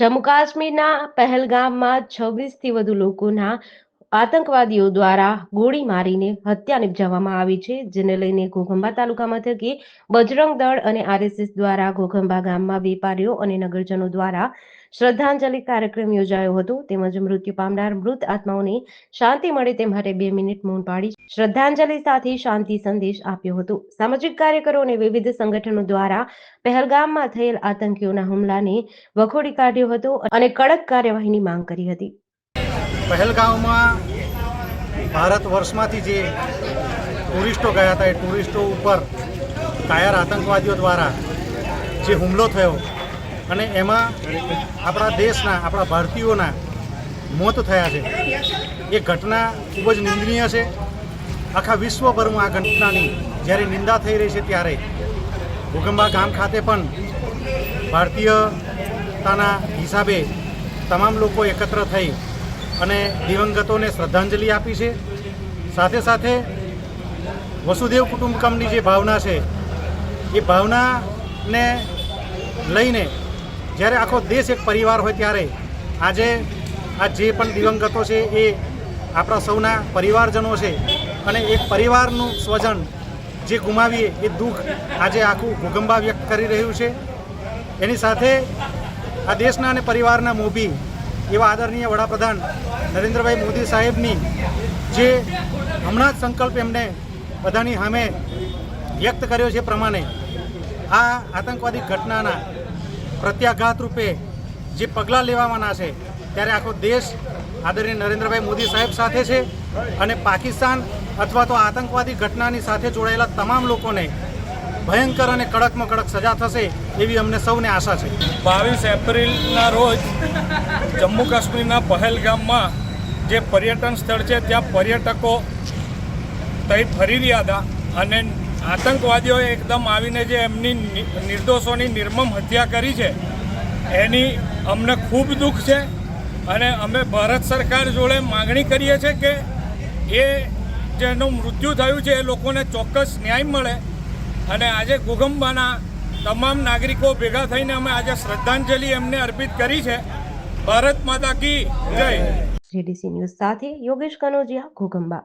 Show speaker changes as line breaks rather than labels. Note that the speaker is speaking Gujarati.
જમ્મુ કાશ્મીરના પહેલગામમાં છવ્વીસથી વધુ લોકોના આતંકવાદીઓ દ્વારા ગોળી મારીને હત્યા નિપજાવવામાં આવી છે, જેને લઈને ઘોઘંબા તાલુકા મથકે બજરંગ દળ અને આરએસએસ દ્વારા ઘોઘંબા ગામમાં વેપારીઓ અને નગરજનો દ્વારા શ્રદ્ધાંજલિ કાર્યક્રમ યોજાયો હતો. તેમજ મૃત્યુ પામનાર મૃત આત્માઓને શાંતિ મળે તે માટે બે મિનિટ મૌન પાડી શ્રદ્ધાંજલિ સાથે શાંતિ સંદેશ આપ્યો હતો. સામાજિક કાર્યકરો અને વિવિધ સંગઠનો દ્વારા પહેલગામમાં થયેલ આતંકીઓના હુમલાને વખોડી કાઢ્યો હતો અને કડક કાર્યવાહીની માંગ કરી હતી.
પહેલગામમાં ભારત વર્ષમાંથી જે ટુરિસ્ટો ગયા હતા, એ ટુરિસ્ટો ઉપર કાયર આતંકવાદીઓ દ્વારા જે હુમલો થયો અને એમાં આપણા દેશના, આપણા ભારતીયોના મોત થયા છે. એ ઘટના ખૂબ જ નિંદનીય છે. આખા વિશ્વભરમાં આ ઘટનાની જ્યારે નિંદા થઈ રહી છે ત્યારે ભૂગંબા ગામ ખાતે પણ ભારતીયતાના હિસાબે તમામ લોકો એકત્ર થઈ અને દિવંગતોને શ્રદ્ધાંજલિ આપી છે. સાથે સાથે વસુદેવ કુટુંબકમની જે ભાવના છે, એ ભાવનાને લઈને જ્યારે આખો દેશ એક પરિવાર હોય ત્યારે આજે આ જે પણ દિવંગતો છે એ આપણા સૌના પરિવારજનો છે અને એક પરિવારનું સ્વજન જે ગુમાવીએ એ દુઃખ આજે આખું ભૂકંબા વ્યક્ત કરી રહ્યું છે. એની સાથે આ દેશના અને પરિવારના મોભી એવા આદરણીય વડાપ્રધાન નરેન્દ્રભાઈ મોદી સાહેબની જે હમણાં જ સંકલ્પ એમને બધાની સામે વ્યક્ત કર્યો છે પ્રમાણે આ આતંકવાદી ઘટનાના પ્રત્યાઘાત રૂપે જે પગલાં લેવાવાના છે, ત્યારે આખો દેશ આદરણીય નરેન્દ્રભાઈ મોદી સાહેબ સાથે છે અને પાકિસ્તાન અથવા તો આતંકવાદી ઘટનાની સાથે જોડાયેલા તમામ લોકોને ભયંકર અને કડકમાં કડક સજા થશે એવી અમને સૌને આશા છે.
બાવીસ એપ્રિલના રોજ જમ્મુ કાશ્મીરના પહેલગામમાં જે પર્યટન સ્થળ છે, ત્યાં પર્યટકો તઈ ફરી રહ્યા હતા અને આતંકવાદીઓએ એકદમ આવીને જે એમની નિર્દોષોની નિર્મમ હત્યા કરી છે, એની અમને ખૂબ દુઃખ છે અને અમે ભારત સરકાર જોડે માગણી કરીએ છીએ કે એ જેનું મૃત્યુ થયું છે, એ લોકોને ચોક્કસ ન્યાય મળે અને આજે ગુગંબાના તમામ નાગરિકો ભેગા થઈને અમે આજે શ્રદ્ધાંજલિ એમને અર્પિત કરી છે. ભારત માતા કી જય.
જીડીસી ન્યૂઝ સાથે યોગેશ કનોજિયા ઘોઘંબા